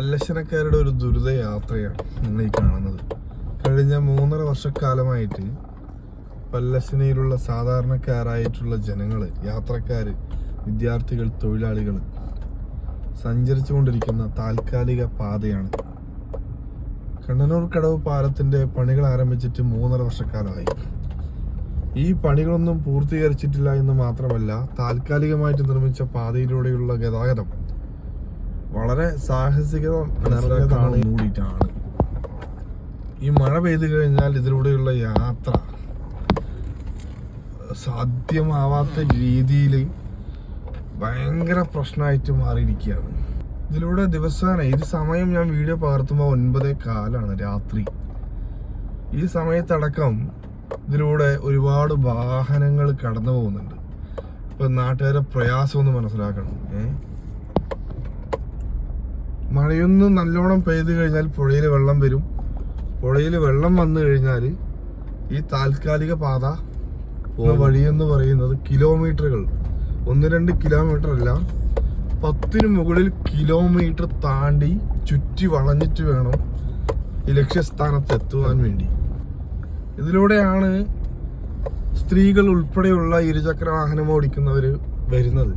പല്ലശനക്കാരുടെ ഒരു ദുരിത യാത്രയാണ് നിങ്ങൾ ഈ കാണുന്നത്. കഴിഞ്ഞ മൂന്നര വർഷക്കാലമായിട്ട് പല്ലശനയിലുള്ള സാധാരണക്കാരായിട്ടുള്ള ജനങ്ങൾ യാത്രക്കാർ വിദ്യാർത്ഥികൾ തൊഴിലാളികൾ സഞ്ചരിച്ചുകൊണ്ടിരിക്കുന്ന താൽക്കാലിക പാതയാണ്. കണ്ണനൂർ കടവ് പാലത്തിന്റെ പണികൾ ആരംഭിച്ചിട്ട് മൂന്നര വർഷക്കാലമായി. ഈ പണികളൊന്നും പൂർത്തീകരിച്ചിട്ടില്ല എന്ന് മാത്രമല്ല താൽക്കാലികമായിട്ട് നിർമ്മിച്ച പാതയിലൂടെയുള്ള ഗതാഗതം വളരെ സാഹസികത നിറഞ്ഞതാണ് കൂടിയിട്ടാണ് ഈ മഴ പെയ്തു കഴിഞ്ഞാൽ ഇതിലൂടെയുള്ള യാത്ര സാധ്യമാവാത്ത രീതിയിൽ ഭയങ്കര പ്രശ്നമായിട്ട് മാറിയിരിക്കുകയാണ്. ഇതിലൂടെ ദിവസേന ഈ സമയം ഞാൻ വീഡിയോ പകർത്തുമ്പോൾ ഒൻപതേ കാലാണ് രാത്രി. ഈ സമയത്തടക്കം ഇതിലൂടെ ഒരുപാട് വാഹനങ്ങൾ കടന്നു പോകുന്നുണ്ട് ഇപ്പം നാട്ടുകാരെ പ്രയാസമൊന്ന് മനസ്സിലാക്കണം ഏ? മഴയൊന്ന് നല്ലോണം പെയ്തു കഴിഞ്ഞാൽ പുഴയിൽ വെള്ളം വരും. പുഴയിൽ വെള്ളം വന്നു കഴിഞ്ഞാൽ ഈ താൽക്കാലിക പാത പോകുന്ന എന്ന് പറയുന്നത് കിലോമീറ്ററുകൾ. ഒന്ന് രണ്ട് കിലോമീറ്റർ അല്ല പത്തിന് മുകളിൽ കിലോമീറ്റർ താണ്ടി ചുറ്റി വളഞ്ഞിട്ട് വേണം ഈ ലക്ഷ്യസ്ഥാനത്ത് എത്തുവാൻ വേണ്ടി. ഇതിലൂടെയാണ് സ്ത്രീകൾ ഉൾപ്പെടെയുള്ള ഇരുചക്ര വാഹനം ഓടിക്കുന്നവർ വരുന്നത്.